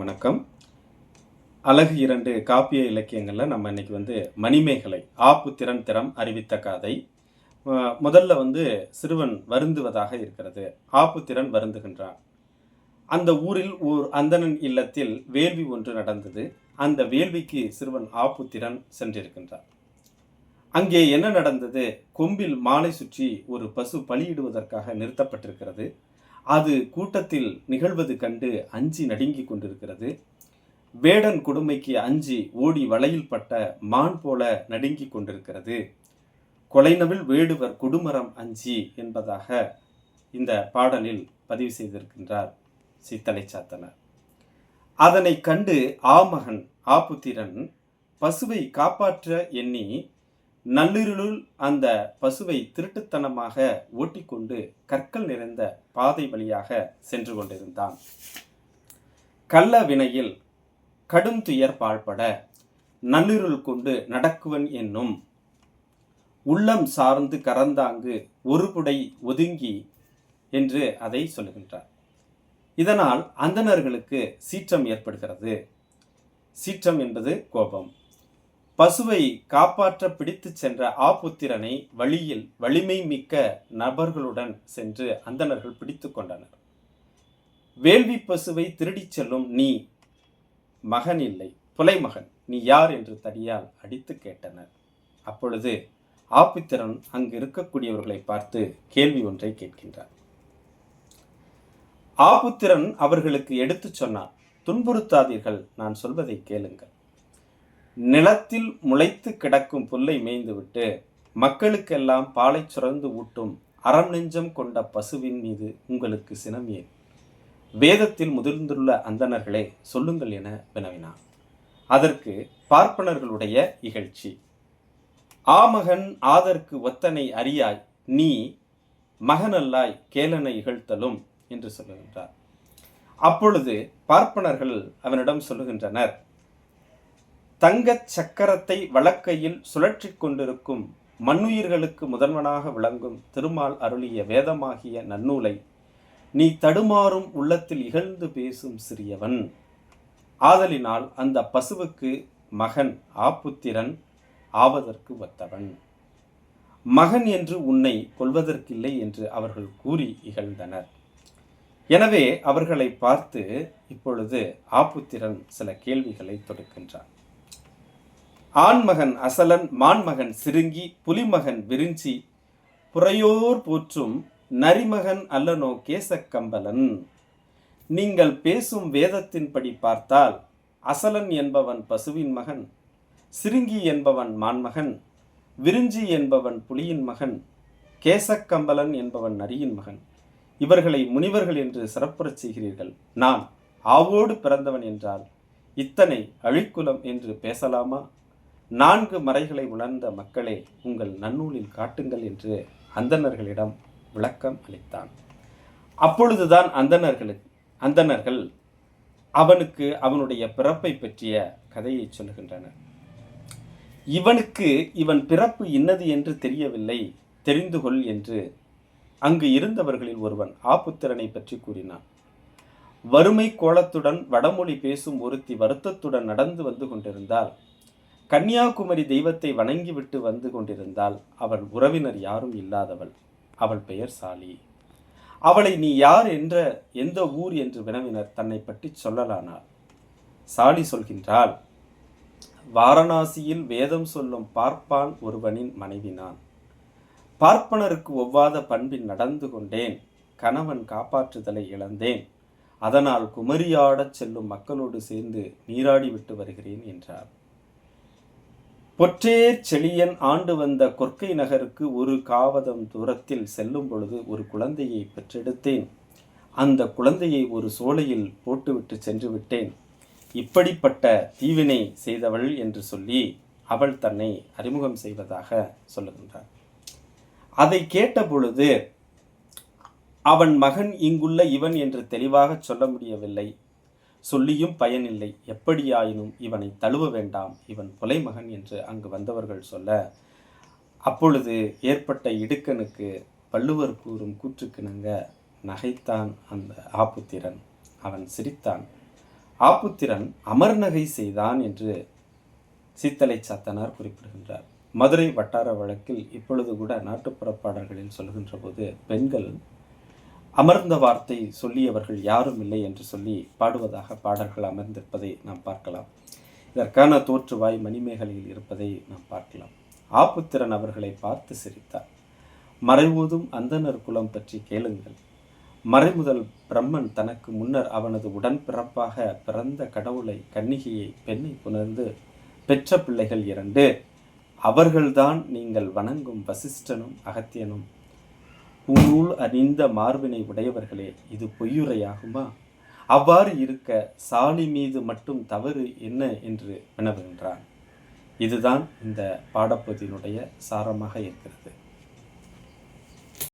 வணக்கம். அழகு இரண்டு காப்பிய இலக்கியங்களில் நம்ம இன்னைக்கு வந்து மணிமேகலை ஆப்பு திறன் திறம் அறிவித்த காதை. முதல்ல வந்து சிறுவன் வருந்துவதாக இருக்கிறது. ஆப்பு திறன் வருந்துகின்றான். அந்த ஊரில் ஓர் அந்தணன் இல்லத்தில் வேள்வி ஒன்று நடந்தது. அந்த வேள்விக்கு சிறுவன் ஆப்பு திறன் சென்றிருக்கின்றான். அங்கே என்ன நடந்தது? கொம்பில் மாலை சுற்றி ஒரு பசு பலியிடுவதற்காக நிறுத்தப்பட்டிருக்கிறது. அது கூட்டத்தில் நிகழ்வது கண்டு அஞ்சி நடுங்கிக் கொண்டிருக்கிறது. வேடன் கொடுமைக்கு அஞ்சி ஓடி வலையில் பட்ட மான் போல நடுங்கிக் கொண்டிருக்கிறது. கொலைநவில் வேடுவர் கொடுமரம் அஞ்சி என்பதாக இந்த பாடலில் பதிவு செய்திருக்கின்றார் சித்தலை சாத்தனர். அதனை கண்டு ஆமகன் ஆபுத்திரன் பசுவை காப்பாற்ற எண்ணி நள்ளிருளுள் அந்த பசுவை திருட்டுத்தனமாக ஓட்டிக்கொண்டு கற்கள் நிறைந்த பாதை வழியாக சென்று கொண்டிருந்தான். கள்ள வினையில் கடும் துயர் பாழ்பட நள்ளிருள் கொண்டு நடக்குவன் என்னும் உள்ளம் சார்ந்து கறந்தாங்கு ஒருபுடை ஒதுங்கி என்று அதை சொல்லுகின்றார். இதனால் அந்தணர்களுக்கு சீற்றம் ஏற்படுகிறது. சீற்றம் என்பது கோபம். பசுவை காப்பாற்ற பிடித்துச் சென்ற ஆபுத்திரனை வழியில் வலிமை மிக்க நபர்களுடன் சென்று அந்தணர்கள் பிடித்து கொண்டனர். வேள்வி பசுவை திருடிச் செல்லும் நீ மகன் இல்லை புலைமகன். நீ யார் என்று தடியால் அடித்து கேட்டனர். அப்பொழுது ஆபித்திரன் அங்கு இருக்கக்கூடியவர்களை பார்த்து கேள்வி ஒன்றை கேட்கின்றார் ஆபுத்திரன் அவர்களுக்கு எடுத்துச் சொன்னார் துன்புறுத்தாதீர்கள் நான் சொல்வதை கேளுங்கள். நிலத்தில் முளைத்து கிடக்கும் புல்லை மேய்ந்துவிட்டு மக்களுக்கெல்லாம் பாலை சுரந்து ஊட்டும் அறம் நெஞ்சம் கொண்ட பசுவின் மீது உங்களுக்கு சினம் ஏன்? வேதத்தில் முதிர்ந்துள்ள அந்தணர்களே சொல்லுங்கள் என வினவினான். அதற்கு பார்ப்பனர்களுடைய இகழ்ச்சி. ஆமகன் ஆதற்கு ஒத்தனை அறியாய் நீ மகனல்லாய் கேளனை இகழ்த்தலும் என்று சொல்லுகின்றார். அப்பொழுது பார்ப்பனர்கள் அவனிடம் சொல்லுகின்றனர் தங்கச் சக்கரத்தை வழக்கையில் சுழற்றி கொண்டிருக்கும் மண்ணுயிர்களுக்கு முதன்வனாக விளங்கும் திருமால் அருளிய வேதமாகிய நன்னூலை நீ தடுமாறும் உள்ளத்தில் இகழ்ந்து பேசும் சிறியவன். ஆதலினால் அந்த பசுவுக்கு மகன் ஆப்புத்திரன் ஆவதற்கு ஒத்தவன். மகன் என்று உன்னை கொள்வதற்கில்லை என்று அவர்கள் கூறி இகழ்ந்தனர். எனவே அவர்களை பார்த்து இப்பொழுது ஆப்புத்திரன் சில கேள்விகளை தொடுக்கின்றான். ஆண்மகன் அசலன் மான்மகன் சிறுங்கி புலிமகன் விரிஞ்சி புறையோர் போற்றும் நரிமகன் அல்லனோ கேசக்கம்பலன். நீங்கள் பேசும் வேதத்தின்படி பார்த்தால் அசலன் என்பவன் பசுவின் மகன் சிறுங்கி என்பவன் மான்மகன் விரிஞ்சி என்பவன் புலியின் மகன் கேசக்கம்பலன் என்பவன் நரியின் மகன். இவர்களை முனிவர்கள் என்று சிறப்புறச் செய்கிறீர்கள். நான் ஆவோடு பிறந்தவன் என்றால் இத்தனை அழிக்குலம் என்று பேசலாமா? நான்கு மறைகளை உணர்ந்த மக்களே உங்கள் நன்னூலில் காட்டுங்கள் என்று அந்தணர்களிடம் விளக்கம் அளித்தான். அப்பொழுதுதான் அந்தணர்களுக்கு அந்தணர்கள் அவனுக்கு அவனுடைய பிறப்பை பற்றிய கதையை சொல்லுகின்றனர். இவனுக்கு இவன் பிறப்பு இன்னது என்று தெரியவில்லை தெரிந்து கொள் என்று அங்கு இருந்தவர்களில் ஒருவன் ஆபுத்திரனை பற்றி கூறினான். வறுமை கோலத்துடன் வடமொழி பேசும் ஒருத்தி வருத்தத்துடன் நடந்து வந்து கொண்டிருந்தால் கன்னியாகுமரி தெய்வத்தை வணங்கிவிட்டு வந்து கொண்டிருந்தால் அவள் உறவினர் யாரும் இல்லாதவள். அவள் பெயர் சாலி. அவளை நீ யார் என்ற எந்த ஊர் என்று வினவினர் தன்னை பற்றி சொல்லலானாள் சாலி சொல்கின்றாள் வாரணாசியில் வேதம் சொல்லும் பார்ப்பான் ஒருவனின் மனைவி நான். பார்ப்பனருக்கு ஒவ்வாத பண்பில் நடந்து கொண்டேன். கணவன் காப்பாற்றுதலை இழந்தேன். அதனால் குமரியாடச் செல்லும் மக்களோடு சேர்ந்து நீராடிவிட்டு வருகிறேன் என்றார். பொற்றேர் செழியன் ஆண்டு வந்த கொற்கை நகருக்கு ஒரு காவதம் தூரத்தில் செல்லும் பொழுது ஒரு குழந்தையை பெற்றெடுத்தேன். அந்த குழந்தையை ஒரு சோலையில் போட்டுவிட்டு சென்று விட்டேன் இப்படிப்பட்ட தீவினை செய்தவள் என்று சொல்லி அவள் தன்னை அறிமுகம் செய்வதாக சொல்லுகின்றார். அதை கேட்ட பொழுது அவன் மகன் இங்குள்ள இவன் என்று தெளிவாக சொல்ல முடியவில்லை. சொல்லியும் பயனில்லை. எப்படியாயினும் இவனை தழுவ வேண்டாம். இவன் புலைமகன் என்று அங்கு வந்தவர்கள் சொல்ல அப்பொழுது ஏற்பட்ட இடுக்கனுக்கு வள்ளுவர் கூறும் கூற்றுக்கிணங்க நகைத்தான் அந்த ஆப்புத்திரன் அவன் சிரித்தான் ஆப்புத்திரன் அமர்நகை செய்தான் என்று சீத்தலை சாத்தனார் குறிப்பிடுகின்றார். மதுரை வட்டார வழக்கில் இப்பொழுது கூட நாட்டுப்புற பாடல்களில் சொல்கின்ற போது பெண்கள் அமர்ந்த வார்த்தை சொல்லியவர்கள் யாரும் இல்லை என்று சொல்லி பாடுவதாக பாடல்கள் அமர்ந்திருப்பதை நாம் பார்க்கலாம். இதற்கான தோற்றுவாய் மணிமேகலையில் இருப்பதை நாம் பார்க்கலாம். ஆபுத்திரன் அவர்களை பார்த்து சிரித்தார். மறைவோதும் அந்தனர் குலம் பற்றி கேளுங்கள். மறைமுதல் பிரம்மன் தனக்கு முன்னர் அவனது உடன்பிறப்பாக பிறந்த கடவுளை கன்னிகையை பெண்ணை புணர்ந்து பெற்ற பிள்ளைகள் இரண்டு. அவர்கள்தான் நீங்கள் வணங்கும் வசிஷ்டனும் அகத்தியனும் பூநூல் அணிந்த மார்பினை உடையவர்களே இது பொய்யுரையாகுமா அவ்வாறு இருக்க சாலி மீது மட்டும் தவறு என்ன என்று வினவுகின்றான். இதுதான் இந்த பாடப்பகுதியினுடைய சாரமாக இருக்கிறது.